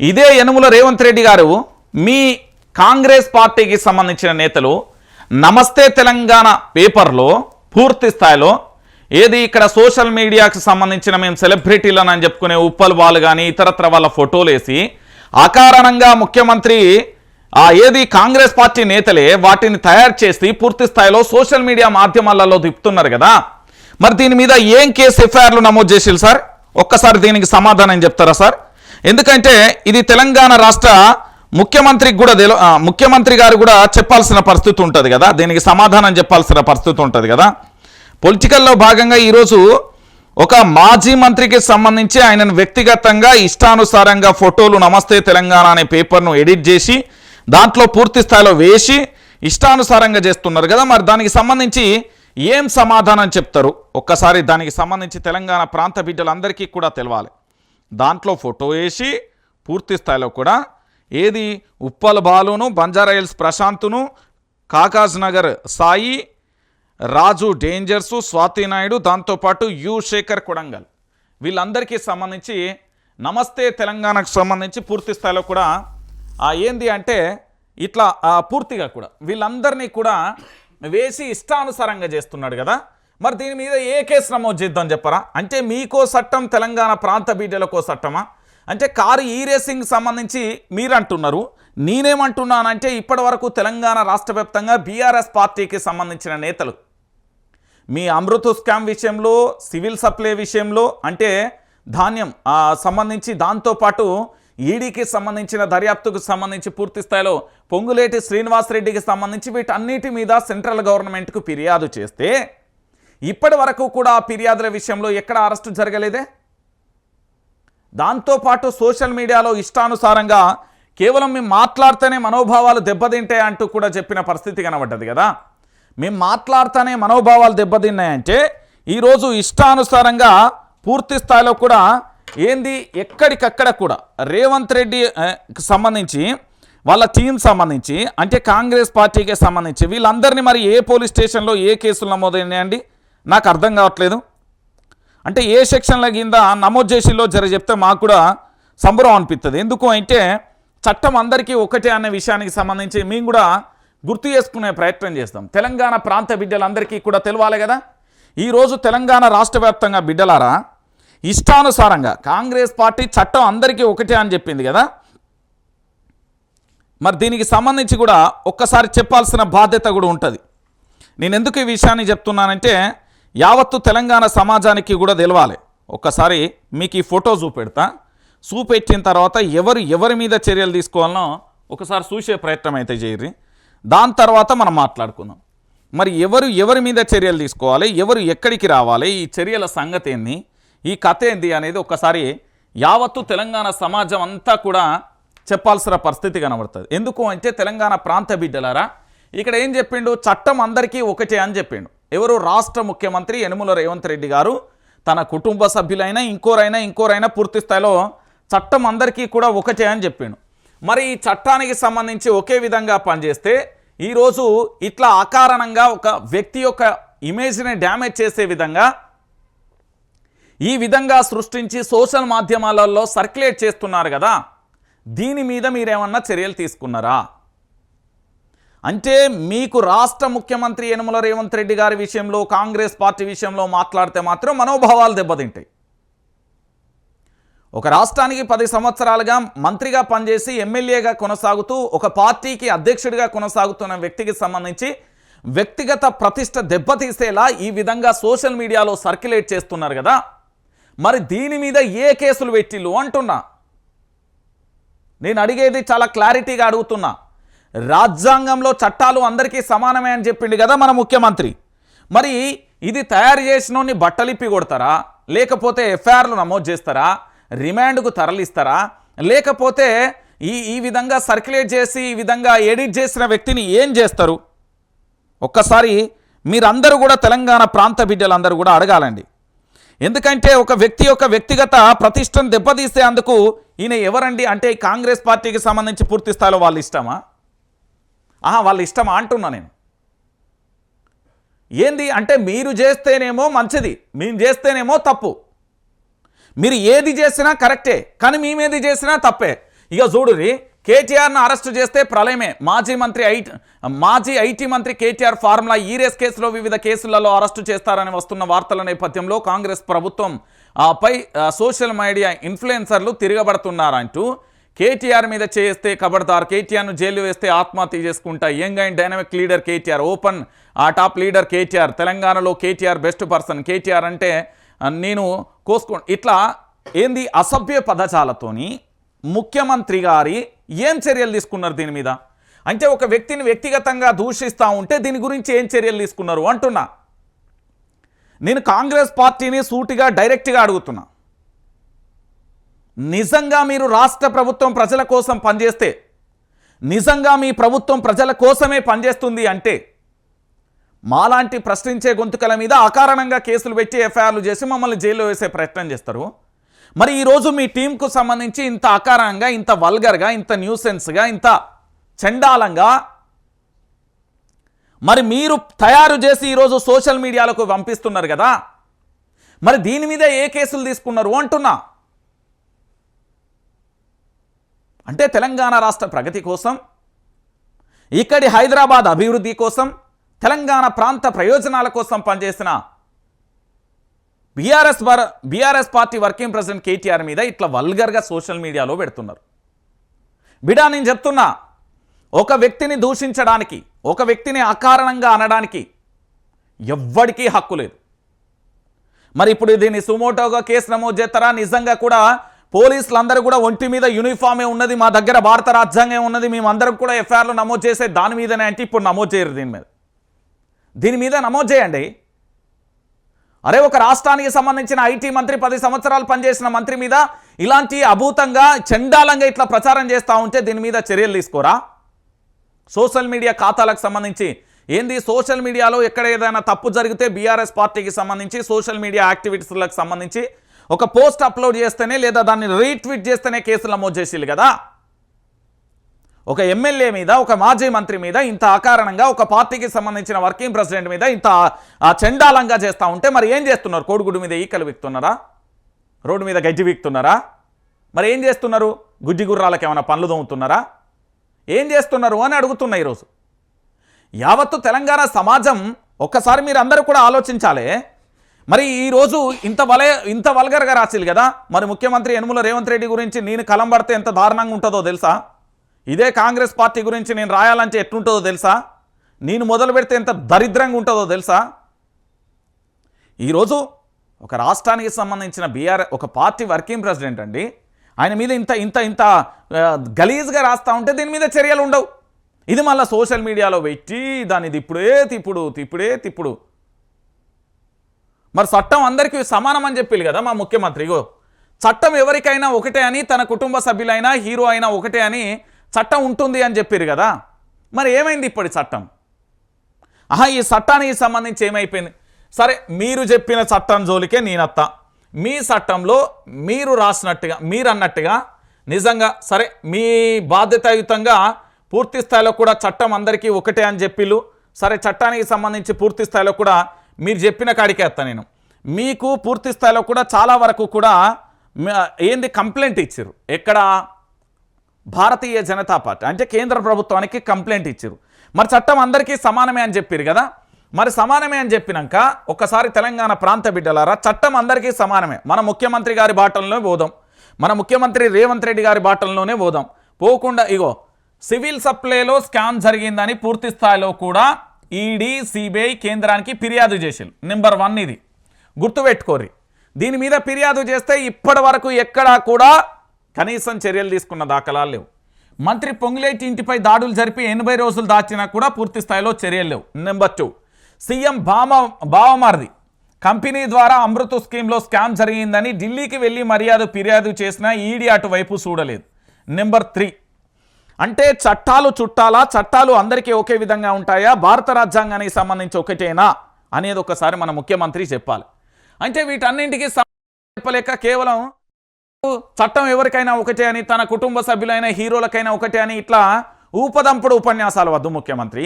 ఇదే యనుముల రేవంత్ రెడ్డి గారు మీ కాంగ్రెస్ పార్టీకి సంబంధించిన నేతలు నమస్తే తెలంగాణ పేపర్లో పూర్తి స్థాయిలో ఏది ఇక్కడ సోషల్ మీడియాకి సంబంధించిన మేము సెలబ్రిటీలను అని చెప్పుకునే ఉప్పల్ వాళ్ళు కానీ ఇతరత్ర వాళ్ళ ఫోటోలు వేసి అకారణంగా ముఖ్యమంత్రి ఆ ఏది కాంగ్రెస్ పార్టీ నేతలే వాటిని తయారు చేసి పూర్తి స్థాయిలో సోషల్ మీడియా మాధ్యమాలలో తిప్పుతున్నారు కదా. మరి దీని మీద ఏం కేసు ఎఫ్ఐఆర్లు నమోదు చేసిరు సార్? ఒక్కసారి దీనికి సమాధానం చెప్తారా సార్? ఎందుకంటే ఇది తెలంగాణ రాష్ట్ర ముఖ్యమంత్రికి కూడా ముఖ్యమంత్రి గారు కూడా చెప్పాల్సిన పరిస్థితి ఉంటుంది కదా. దీనికి సమాధానం చెప్పాల్సిన పరిస్థితి ఉంటుంది కదా. పొలిటికల్లో భాగంగా ఈరోజు ఒక మాజీ మంత్రికి సంబంధించి ఆయనను వ్యక్తిగతంగా ఇష్టానుసారంగా ఫోటోలు నమస్తే తెలంగాణ అనే పేపర్ను ఎడిట్ చేసి దాంట్లో పూర్తి స్థాయిలో వేసి ఇష్టానుసారంగా చేస్తున్నారు కదా. మరి దానికి సంబంధించి ఏం సమాధానం చెప్తారు? ఒక్కసారి దానికి సంబంధించి తెలంగాణ ప్రాంత బిడ్డలందరికీ కూడా తెలవాలి. దాంట్లో ఫోటో వేసి పూర్తి స్థాయిలో కూడా ఏది ఉప్పల్ బాలును బంజారాయిల్స్ ప్రశాంత్ను కాకాజ్ నగర్ సాయి రాజు డేంజర్సు స్వాతి నాయుడు దాంతోపాటు యు శేఖర్ కొడంగల్. వీళ్ళందరికీ సంబంధించి నమస్తే తెలంగాణకు సంబంధించి పూర్తి స్థాయిలో కూడా ఏంది అంటే ఇట్లా పూర్తిగా కూడా వీళ్ళందరినీ కూడా వేసి ఇష్టానుసారంగా చేస్తున్నాడు కదా. మరి దీని మీద ఏ కేసు నమోదు చేద్దాం చెప్పరా? అంటే మీకో చట్టం తెలంగాణ ప్రాంత బీడ్యలకో చట్టమా అంటే కారు ఈ రేసింగ్ సంబంధించి మీరు అంటున్నారు నేనేమంటున్నానంటే ఇప్పటి వరకు తెలంగాణ రాష్ట్ర వ్యాప్తంగా బీఆర్ఎస్ పార్టీకి సంబంధించిన నేతలు మీ అమృత స్కామ్ విషయంలో సివిల్ సప్లై విషయంలో అంటే ధాన్యం సంబంధించి దాంతోపాటు ఈడీకి సంబంధించిన దర్యాప్తుకు సంబంధించి పూర్తి స్థాయిలో పొంగులేటి శ్రీనివాసరెడ్డికి సంబంధించి వీటన్నిటి మీద సెంట్రల్ గవర్నమెంట్కు ఫిర్యాదు చేస్తే ఇప్పటి వరకు కూడా ఫిర్యాదుల విషయంలో ఎక్కడ అరెస్టు జరగలేదే? దాంతోపాటు సోషల్ మీడియాలో ఇష్టానుసారంగా కేవలం మేము మాట్లాడితేనే మనోభావాలు దెబ్బతింటాయి అంటూ కూడా చెప్పిన పరిస్థితి కనబడ్డది కదా. మేము మాట్లాడితేనే మనోభావాలు దెబ్బతిన్నాయంటే ఈరోజు ఇష్టానుసారంగా పూర్తి స్థాయిలో కూడా ఏంది? ఎక్కడికక్కడ కూడా రేవంత్ రెడ్డి సంబంధించి వాళ్ళ టీం సంబంధించి అంటే కాంగ్రెస్ పార్టీకి సంబంధించి వీళ్ళందరినీ మరి ఏ పోలీస్ స్టేషన్లో ఏ కేసులు నమోదైనాయండి? నాకు అర్థం కావట్లేదు. అంటే ఏ సెక్షన్ల కింద నమోదు చేసిలో జర చెప్తే మాకు కూడా సంబరం అనిపిస్తుంది ఎందుకు అంటే చట్టం అందరికీ ఒకటే అనే విషయానికి సంబంధించి మేము కూడా గుర్తు చేసుకునే ప్రయత్నం చేస్తాం. తెలంగాణ ప్రాంత బిడ్డలందరికీ కూడా తెలవాలి కదా. ఈరోజు తెలంగాణ రాష్ట్ర వ్యాప్తంగా బిడ్డలారా ఇష్టానుసారంగా కాంగ్రెస్ పార్టీ చట్టం అందరికీ ఒకటే అని చెప్పింది కదా. మరి దీనికి సంబంధించి కూడా ఒక్కసారి చెప్పాల్సిన బాధ్యత కూడా ఉంటుంది. నేను ఎందుకు ఈ విషయాన్ని చెప్తున్నానంటే యావత్తు తెలంగాణ సమాజానికి కూడా తెలవాలి. ఒక్కసారి మీకు ఈ ఫోటో చూపెడతా. చూపెట్టిన తర్వాత ఎవరు ఎవరి మీద చర్యలు తీసుకోవాలనో ఒకసారి చూసే ప్రయత్నం అయితే చేయరి దాని తర్వాత మనం మాట్లాడుకుందాం. మరి ఎవరు ఎవరి మీద చర్యలు తీసుకోవాలి? ఎవరు ఎక్కడికి రావాలి? ఈ చర్యల సంగతి ఏంది? ఈ కథ ఏంది అనేది ఒక్కసారి యావత్తు తెలంగాణ సమాజం అంతా కూడా చెప్పాల్సిన పరిస్థితి కనబడుతుంది. ఎందుకు అంటే తెలంగాణ ప్రాంత బిడ్డలారా ఇక్కడ ఏం చెప్పిండు? చట్టం అందరికీ ఒకటే అని చెప్పిండు. ఎవరు రాష్ట్ర ముఖ్యమంత్రి యనుమల రేవంత్ రెడ్డి గారు? తన కుటుంబ సభ్యులైనా ఇంకోరైనా ఇంకోరైనా పూర్తి స్థాయిలో చట్టం అందరికీ కూడా ఒకటే అని చెప్పిండు. మరి ఈ చట్టానికి సంబంధించి ఒకే విధంగా పనిచేస్తే ఈరోజు ఇట్లా అకారణంగా ఒక వ్యక్తి యొక్క ఇమేజ్ని డ్యామేజ్ చేసే విధంగా ఈ విధంగా సృష్టించి సోషల్ మాధ్యమాలలో సర్క్యులేట్ చేస్తున్నారు కదా? దీని మీద మీరేమన్నా చర్యలు తీసుకున్నారా? అంటే మీకు రాష్ట్ర ముఖ్యమంత్రి యనమల రేవంత్ రెడ్డి గారి విషయంలో కాంగ్రెస్ పార్టీ విషయంలో మాట్లాడితే మాత్రం మనోభావాలు దెబ్బతింటాయి. ఒక రాష్ట్రానికి పది సంవత్సరాలుగా మంత్రిగా పనిచేసి ఎమ్మెల్యేగా కొనసాగుతూ ఒక పార్టీకి అధ్యక్షుడిగా కొనసాగుతున్న వ్యక్తికి సంబంధించి వ్యక్తిగత ప్రతిష్ట దెబ్బతీసేలా ఈ విధంగా సోషల్ మీడియాలో సర్క్యులేట్ చేస్తున్నారు కదా. మరి దీని మీద ఏ కేసులు పెట్టిల్లు? అంటున్నా. నేను అడిగేది చాలా క్లారిటీగా అడుగుతున్నా. రాజ్యాంగంలో చట్టాలు అందరికీ సమానమే అని చెప్పిండు కదా మన ముఖ్యమంత్రి. మరి ఇది తయారు చేసినోని బట్టలిప్పి కొడతారా? లేకపోతే ఎఫ్ఐఆర్లు నమోదు చేస్తారా? రిమాండ్కు తరలిస్తారా? లేకపోతే ఈ ఈ విధంగా సర్క్యులేట్ చేసి ఈ విధంగా ఎడిట్ చేసిన వ్యక్తిని ఏం చేస్తారు? ఒక్కసారి మీరందరూ కూడా తెలంగాణ ప్రాంత బిడ్డలందరూ కూడా అడగాలండి. ఎందుకంటే ఒక వ్యక్తి యొక్క వ్యక్తిగత ప్రతిష్టను దెబ్బతీస్తే అందుకు ఈయన ఎవరండి? అంటే కాంగ్రెస్ పార్టీకి సంబంధించి పూర్తి స్థాయిలో వాళ్ళు ఇష్టమా? ఆహా వాళ్ళ ఇష్టమా అంటున్నా నేను. ఏంది అంటే మీరు చేస్తేనేమో మంచిది మేము చేస్తేనేమో తప్పు. మీరు ఏది చేసినా కరెక్టే కానీ మేమేది చేసినా తప్పే. ఇక చూడురి కేటీఆర్ను అరెస్టు చేస్తే ప్రళయమే. మాజీ మంత్రి ఐటీ మాజీ ఐటీ మంత్రి కేటీఆర్ ఫార్ములా ఈరేస్ కేసులో వివిధ కేసులలో అరెస్టు చేస్తారని వస్తున్న వార్తల నేపథ్యంలో కాంగ్రెస్ ప్రభుత్వం పై సోషల్ మీడియా ఇన్ఫ్లుయెన్సర్లు తిరగబడుతున్నారంటూ కేటీఆర్ మీద చేస్తే కబడతారు. కేటీఆర్ను జైలు వేస్తే ఆత్మహత్య చేసుకుంటా. Young and dynamic leader KTR open ఆ టాప్ లీడర్ కేటీఆర్ తెలంగాణలో కేటీఆర్ బెస్ట్ పర్సన్. కేటీఆర్ అంటే నేను కోసుకో ఇట్లా ఏంది అసభ్య పదజాలతోని ముఖ్యమంత్రి గారి ఏం చర్యలు తీసుకున్నారు దీని మీద? అంటే ఒక వ్యక్తిని వ్యక్తిగతంగా దూషిస్తూ ఉంటే దీని గురించి ఏం చర్యలు తీసుకున్నారు అంటున్నా. నేను కాంగ్రెస్ పార్టీని సూటిగా డైరెక్ట్గా అడుగుతున్నా. నిజంగా మీరు రాష్ట్ర ప్రభుత్వం ప్రజల కోసం పనిచేస్తే నిజంగా మీ ప్రభుత్వం ప్రజల కోసమే పనిచేస్తుంది అంటే మాలాంటి ప్రశ్నించే గొంతుకల మీద అకారణంగా కేసులు పెట్టి ఎఫ్ఐఆర్లు చేసి మమ్మల్ని జైల్లో వేసే ప్రయత్నం చేస్తారు. మరి ఈరోజు మీ టీంకు సంబంధించి ఇంత అకారణంగా ఇంత వల్గర్గా ఇంత న్యూసెన్స్గా ఇంత చండాలంగా మరి మీరు తయారు చేసి ఈరోజు సోషల్ మీడియాలకు పంపిస్తున్నారు కదా మరి దీని మీద ఏ కేసులు తీసుకున్నారు అంటున్నా. అంటే తెలంగాణ రాష్ట్ర ప్రగతి కోసం ఇక్కడి హైదరాబాద్ అభివృద్ధి కోసం తెలంగాణ ప్రాంత ప్రయోజనాల కోసం పనిచేసిన బీఆర్ఎస్ వర్ BRS party working president KTR మీద ఇట్లా వల్గర్గా సోషల్ మీడియాలో పెడుతున్నారు. బిడా నేను చెప్తున్నా ఒక వ్యక్తిని దూషించడానికి ఒక వ్యక్తిని అకారణంగా అనడానికి ఎవ్వడికీ హక్కు లేదు. మరి ఇప్పుడు దీన్ని సుమోటోగా కేసు నమోదు చేస్తారా? నిజంగా కూడా పోలీసులందరూ కూడా ఒంటి మీద యూనిఫామే ఉన్నది మా దగ్గర భారత రాజ్యాంగం ఉన్నది మేమందరం కూడా ఎఫ్ఐఆర్లు నమోదు చేసే దాని మీదనే అంటే ఇప్పుడు నమోదు చేయరు దీని మీద. దీని మీద నమోదు చేయండి. అరే ఒక రాష్ట్రానికి సంబంధించిన ఐటీ మంత్రి పది సంవత్సరాలు పనిచేసిన మంత్రి మీద ఇలాంటి అభూతంగా చండాలంగా ఇట్లా ప్రచారం చేస్తూ ఉంటే దీని మీద చర్యలు తీసుకోరా? సోషల్ మీడియా ఖాతాలకు సంబంధించి. ఏంది? సోషల్ మీడియాలో ఎక్కడ ఏదైనా తప్పు జరిగితే బీఆర్ఎస్ పార్టీకి సంబంధించి సోషల్ మీడియా యాక్టివిటీస్లకు సంబంధించి ఒక పోస్ట్ అప్లోడ్ చేస్తేనే లేదా దాన్ని రీట్వీట్ చేస్తేనే కేసులు నమోదు చేసేది కదా? ఒక ఎమ్మెల్యే మీద ఒక మాజీ మంత్రి మీద ఇంత అకారణంగా ఒక పార్టీకి సంబంధించిన వర్కింగ్ ప్రెసిడెంట్ మీద ఇంత ఆ, చండాలంగా చేస్తూ ఉంటే మరి ఏం చేస్తున్నారు? కోడిగుడ్డు మీద ఈకలు విక్తున్నారా? రోడ్డు మీద గడ్డి విక్తున్నారా? మరి ఏం చేస్తున్నారు? గుడ్డి గుర్రాలకు ఏమైనా పనులు దొంగతున్నారా ఏం చేస్తున్నారు అని అడుగుతున్నా ఈరోజు. యావత్తు తెలంగాణ సమాజం ఒక్కసారి మీరు అందరూ కూడా ఆలోచించాలి మరి ఈరోజు ఇంత వలయ ఇంత వల్గర్గా రాసిల్లు కదా? మరి ముఖ్యమంత్రి యనుమల రేవంత్ రెడ్డి గురించి నేను కలం పడితే ఎంత దారుణంగా ఉంటుందో తెలుసా? ఇదే కాంగ్రెస్ పార్టీ గురించి నేను రాయాలంటే ఎట్లుంటుందో తెలుసా? నేను మొదలు పెడితే ఎంత దరిద్రంగా ఉంటుందో తెలుసా? ఈరోజు ఒక రాష్ట్రానికి సంబంధించిన బీఆర్ ఒక పార్టీ వర్కింగ్ ప్రెసిడెంట్ అండి. ఆయన మీద ఇంత ఇంత ఇంత గలీజ్గా రాస్తా ఉంటే దీని మీద చర్యలు ఉండవు. ఇది మళ్ళీ సోషల్ మీడియాలో పెట్టి దాన్ని తిప్పుడే తిప్పుడు తిప్పుడే తిప్పుడు. మరి చట్టం అందరికీ సమానం అని చెప్పారు కదా మా ముఖ్యమంత్రి. ఇగో చట్టం ఎవరికైనా ఒకటే అని తన కుటుంబ సభ్యులైనా హీరో అయినా ఒకటే అని చట్టం ఉంటుంది అని చెప్పారు కదా. మరి ఏమైంది ఇప్పటి చట్టం? ఆహా ఈ చట్టానికి సంబంధించి ఏమైపోయింది? సరే మీరు చెప్పిన చట్టం జోలికే నేనత్త. మీ చట్టంలో మీరు రాసినట్టుగా మీరు అన్నట్టుగా నిజంగా సరే మీ బాధ్యతాయుతంగా పూర్తి స్థాయిలో కూడా చట్టం అందరికీ ఒకటే అని చెప్పిళ్ళు. సరే చట్టానికి సంబంధించి పూర్తి స్థాయిలో కూడా మీరు చెప్పిన కాడికే వస్తా నేను. మీకు పూర్తి స్థాయిలో కూడా చాలా వరకు కూడా ఏంది కంప్లైంట్ ఇచ్చారు ఎక్కడ? భారతీయ జనతా పార్టీ అంటే కేంద్ర ప్రభుత్వానికి కంప్లైంట్ ఇచ్చారు మరి చట్టం అందరికీ సమానమే అని చెప్పారు కదా. మరి సమానమే అని చెప్పినాక ఒకసారి తెలంగాణ ప్రాంత బిడ్డలారా చట్టం అందరికీ సమానమే. మన ముఖ్యమంత్రి గారి బాటంలోనే పోదాం. మన ముఖ్యమంత్రి రేవంత్ రెడ్డి గారి బాటల్లోనే పోదాం. పోకుండా ఇగో సివిల్ సప్లైలో స్కామ్ జరిగిందని పూర్తి స్థాయిలో కూడా ఈడీ సిబిఐ కేంద్రానికి ఫిర్యాదు చేసింది నెంబర్ వన్ ఇది. గుర్తుపెట్టుకోరి దీని మీద ఫిర్యాదు చేస్తే ఇప్పటి వరకు ఎక్కడా కూడా కనీసం చర్యలు తీసుకున్న దాఖలాలు లేవు. మంత్రి పొంగులేటి ఇంటిపై దాడులు జరిపి ఎనభై రోజులు దాచినా కూడా పూర్తి స్థాయిలో చర్యలు లేవు. Number two. సీఎం బామ బావమార్ది కంపెనీ ద్వారా అమృత స్కీమ్లో స్కామ్ జరిగిందని ఢిల్లీకి వెళ్ళి మర్యాద ఫిర్యాదు చేసినా ఈడీ అటువైపు చూడలేదు. Number three. అంటే చట్టాలు చుట్టాలా? చట్టాలు అందరికీ ఒకే విధంగా ఉంటాయా? భారత రాజ్యాంగానికి సంబంధించి ఒకటేనా? అనేది ఒకసారి మన ముఖ్యమంత్రి చెప్పాలి. అంటే వీటన్నింటికి చెప్పలేక కేవలం చట్టం ఎవరికైనా ఒకటే అని తన కుటుంబ సభ్యులైన హీరోలకైనా ఒకటే అని ఇట్లా ఊపదంపుడు ఉపన్యాసాలు వద్దు ముఖ్యమంత్రి.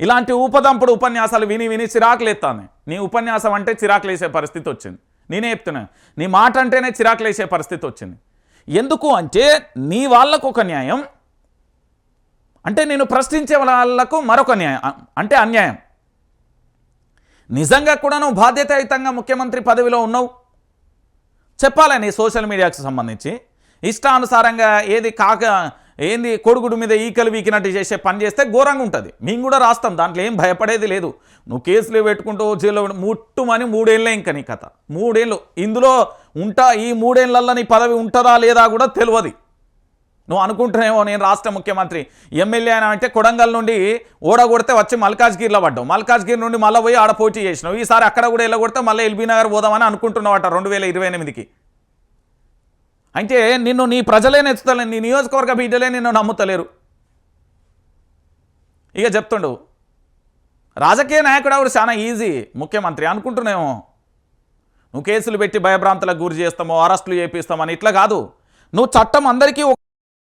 ఇలాంటి ఊపదంపుడు ఉపన్యాసాలు విని విని చిరాకులేస్తాను నీ ఉపన్యాసం అంటే చిరాకులేసే పరిస్థితి వచ్చింది. నేనే చెప్తున్నా నీ మాట అంటేనే చిరాకులేసే పరిస్థితి వచ్చింది. ఎందుకు అంటే నీ వాళ్ళకు ఒక న్యాయం అంటే నేను ప్రశ్నించే వాళ్ళకు మరొక న్యాయం అంటే అన్యాయం. నిజంగా కూడా నువ్వు బాధ్యతాయుతంగా ముఖ్యమంత్రి పదవిలో ఉన్నావు? చెప్పాలని సోషల్ మీడియాకు సంబంధించి? ఇష్టానుసారంగా ఏది కాక ఏంది కొడుకుడు మీద ఈకలు వీకినట్టు చేసే పని చేస్తే ఘోరంగా ఉంటుంది. మేము కూడా రాస్తాం దాంట్లో ఏం భయపడేది లేదు. నువ్వు కేసులు పెట్టుకుంటూ జైల్లో ముట్టుమని మూడేళ్ళే ఇంకా నీ కథ. మూడేళ్ళు. ఇందులో ఉంటా ఈ మూడేళ్ళలో నీ పదవి ఉంటుందా లేదా కూడా తెలియదు నువ్వు అనుకుంటున్నావేమో నేను రాష్ట్ర ముఖ్యమంత్రి. ఎమ్మెల్యే అని అంటే కొడంగల్ నుండి ఓడగొడితే వచ్చి మల్కాజ్గిరిలో పడ్డావు. మల్కాజ్గిరి నుండి మళ్ళీ పోయి ఆడ పోటీ చేసినావు. ఈసారి అక్కడ కూడా వెళ్ళగొడితే మళ్ళీ ఎల్బీ నగర్ పోదామని అనుకుంటున్నావట రెండు వేల ఇరవై ఎనిమిదికి. అంటే నిన్ను నీ ప్రజలే నెచ్చుతలే నీ నియోజకవర్గ బిడ్డలే నిన్ను నమ్ముతలేరు. ఇక చెప్తుండు రాజకీయ నాయకుడు ఎవరు? చాలా ఈజీ ముఖ్యమంత్రి అనుకుంటున్నామో నువ్వు కేసులు పెట్టి భయభ్రాంతులకు గురి చేస్తామో అరెస్టులు చేపిస్తామని ఇట్లా కాదు. నువ్వు చట్టం అందరికీ